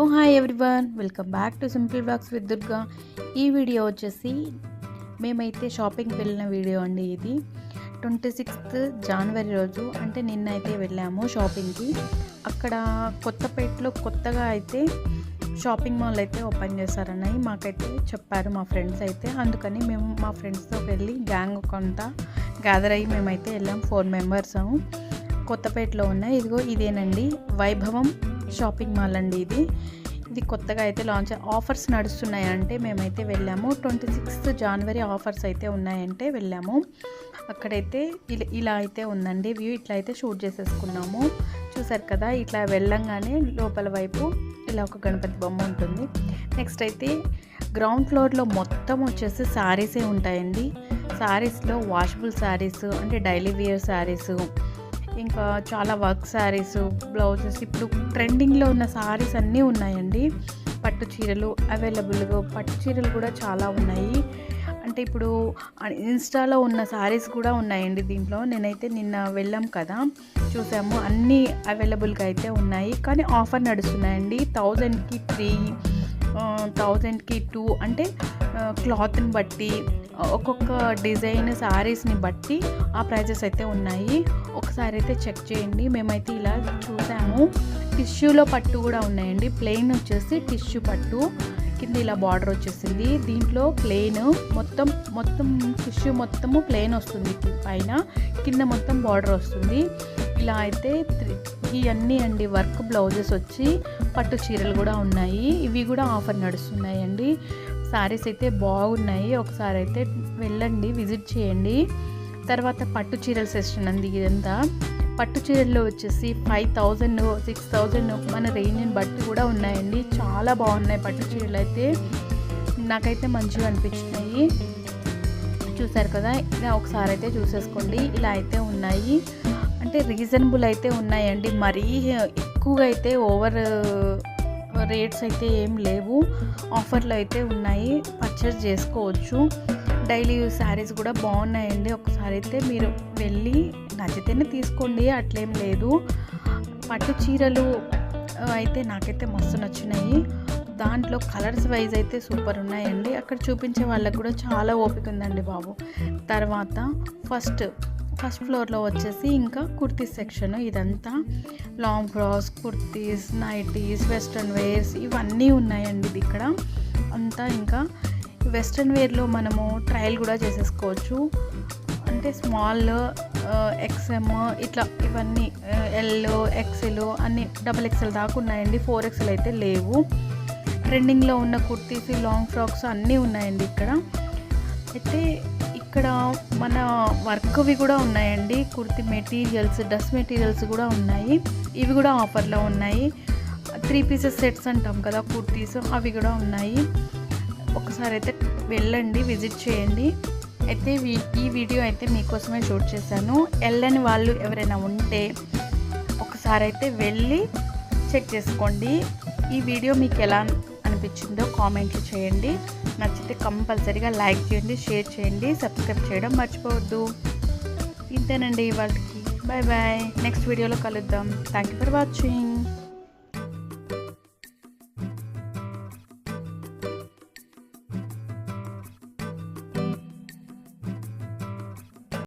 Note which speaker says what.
Speaker 1: Oh hi everyone. Welcome back to simple blogs with Durga. ఈ video వచ్చేసి మేమైతే షాపింగ్కి వెళ్ళిన వీడియో అండి ఇది. ట్వంటీ సిక్స్త్ జనవరి రోజు అంటే నిన్న అయితే వెళ్ళాము షాపింగ్కి. అక్కడ కొత్తపేటలో కొత్తగా అయితే షాపింగ్ మాల్ అయితే ఓపెన్ చేశారని మాకైతే చెప్పారు మా ఫ్రెండ్స్ అయితే. అందుకని మేము మా ఫ్రెండ్స్తో వెళ్ళి గ్యాంగ్ కొంత గ్యాదర్ అయ్యి మేమైతే వెళ్ళాం. Four members. కొత్తపేటలో ఉన్నాయి ఇదిగో ఇదేనండి వైభవం షాపింగ్ మాల్ అండి ఇది. ఇది కొత్తగా అయితే లాంచ్ ఆఫర్స్ నడుస్తున్నాయంటే మేమైతే వెళ్ళాము. ట్వంటీ సిక్స్త్ జనవరి ఆఫర్స్ అయితే ఉన్నాయంటే వెళ్ళాము. అక్కడైతే ఇలా ఇలా అయితే ఉందండి వ్యూ. ఇట్లా అయితే షూట్ చేసేసుకున్నాము. చూసారు కదా ఇట్లా వెళ్ళంగానే లోపల వైపు ఇలా ఒక గణపతి బొమ్మ ఉంటుంది. నెక్స్ట్ అయితే గ్రౌండ్ ఫ్లోర్లో మొత్తం వచ్చేసి శారీసే ఉంటాయండి. శారీస్లో వాషబుల్ శారీస్ అంటే డైలీ వేర్ శారీసు ఇంకా చాలా వర్క్ శారీస్ బ్లౌజెస్ ఇప్పుడు ట్రెండింగ్లో ఉన్న శారీస్ అన్నీ ఉన్నాయండి. పట్టు చీరలు అవైలబుల్గా పట్టు చీరలు కూడా చాలా ఉన్నాయి. అంటే ఇప్పుడు ఇన్స్టాలో ఉన్న శారీస్ కూడా ఉన్నాయండి దీంట్లో. నేనైతే నిన్న వెళ్ళాం కదా చూసాము. అన్నీ అవైలబుల్గా అయితే ఉన్నాయి. కానీ ఆఫర్ నడుస్తున్నాయండి. థౌజండ్కి త్రీ థౌజండ్కి టూ అంటే క్లాత్ని బట్టి ఒక్కొక్క డిజైన్ శారీస్ని బట్టి ఆ ప్రైజెస్ అయితే ఉన్నాయి. ఒకసారి అయితే చెక్ చేయండి. మేమైతే ఇలా చూసాము. టిష్యూలో పట్టు కూడా ఉన్నాయండి. ప్లెయిన్ వచ్చేసి టిష్యూ పట్టు. కింద ఇలా బార్డర్ వచ్చేసింది. దీంట్లో ప్లెయిన్ మొత్తం మొత్తం టిష్యూ మొత్తము ప్లెయిన్ వస్తుంది. పైన కింద మొత్తం బార్డర్ వస్తుంది. ఇలా అయితే ఇవన్నీ అండి వర్క్ బ్లౌజెస్ వచ్చి పట్టు చీరలు కూడా ఉన్నాయి. ఇవి కూడా ఆఫర్ నడుస్తున్నాయండి. శారీస్ అయితే బాగున్నాయి. ఒకసారి అయితే వెళ్ళండి విజిట్ చేయండి. తర్వాత పట్టు చీరల సెషన్ అండి ఇదంతా. పట్టు చీరల్లో వచ్చేసి ఫైవ్ థౌజండ్ సిక్స్ థౌజండ్ మన రేంజ్ని బట్టి కూడా ఉన్నాయండి. చాలా బాగున్నాయి పట్టు చీరలు అయితే. నాకైతే మంచిగా అనిపించినాయి. చూసారు కదా? ఇలా ఒకసారి అయితే చూసేసుకోండి. ఇలా అయితే ఉన్నాయి. అంటే రీజనబుల్ అయితే ఉన్నాయండి. మరీ ఎక్కువగా అయితే ఓవర్ రేట్స్ అయితే ఏం లేవు. ఆఫర్లు అయితే ఉన్నాయి. పర్చేస్ చేసుకోవచ్చు. డైలీ యూస్ శారీస్ కూడా బాగున్నాయండి. ఒకసారి అయితే మీరు వెళ్ళి నచ్చితేనే తీసుకోండి. అట్లేం లేదు. పట్టు చీరలు అయితే నాకైతే మస్తు నచ్చినాయి. దాంట్లో కలర్స్ వైజ్ అయితే సూపర్ ఉన్నాయండి. అక్కడ చూపించే వాళ్ళకు కూడా చాలా ఓపిక ఉందండి బాబు. తర్వాత ఫస్ట్ ఫస్ట్ ఫ్లోర్లో వచ్చేసి ఇంకా కుర్తీస్ సెక్షన్ ఇదంతా long frocks kurtis nighties western wears ఇవన్నీ ఉన్నాయండి ఇది ఇక్కడ. అంతా ఇంకా వెస్ట్రన్ వేర్లో మనము ట్రయల్ కూడా చేసేసుకోవచ్చు. అంటే స్మాల్ ఎక్స్ఎమ్ ఇట్లా ఇవన్నీ ఎల్ ఎక్సెల్ అన్ని డబల్ ఎక్సెల్ దాకా ఉన్నాయండి. ఫోర్ ఎక్సెల్ అయితే లేవు. ట్రెండింగ్లో ఉన్న కుర్తీస్ లాంగ్ ఫ్రాక్స్ అన్నీ ఉన్నాయండి ఇక్కడ. అయితే ఇక్కడ మన వర్క్వి కూడా ఉన్నాయండి. కుర్తి మెటీరియల్స్ డ్రెస్ మెటీరియల్స్ కూడా ఉన్నాయి. ఇవి కూడా ఆఫర్లో ఉన్నాయి. త్రీ పీసెస్ సెట్స్ అంటాం కదా కుర్తీస్ అవి కూడా ఉన్నాయి. ఒకసారి అయితే వెళ్ళండి విజిట్ చేయండి. అయితే ఈ వీడియో అయితే మీకోసమే షూట్ చేశాను. వెళ్ళని వాళ్ళు ఎవరైనా ఉంటే ఒకసారి అయితే వెళ్ళి చెక్ చేసుకోండి. ఈ వీడియో మీకు ఎలా అనిపించిందో కామెంట్లు చేయండి. నచ్చితే కంపల్సరీగా లైక్ చేయండి షేర్ చేయండి సబ్స్క్రైబ్ చేయడం మర్చిపోవద్దు. ఇంతేనండి వాళ్ళకి బాయ్ బాయ్ నెక్స్ట్ వీడియోలో కలుద్దాం. Thank you for watching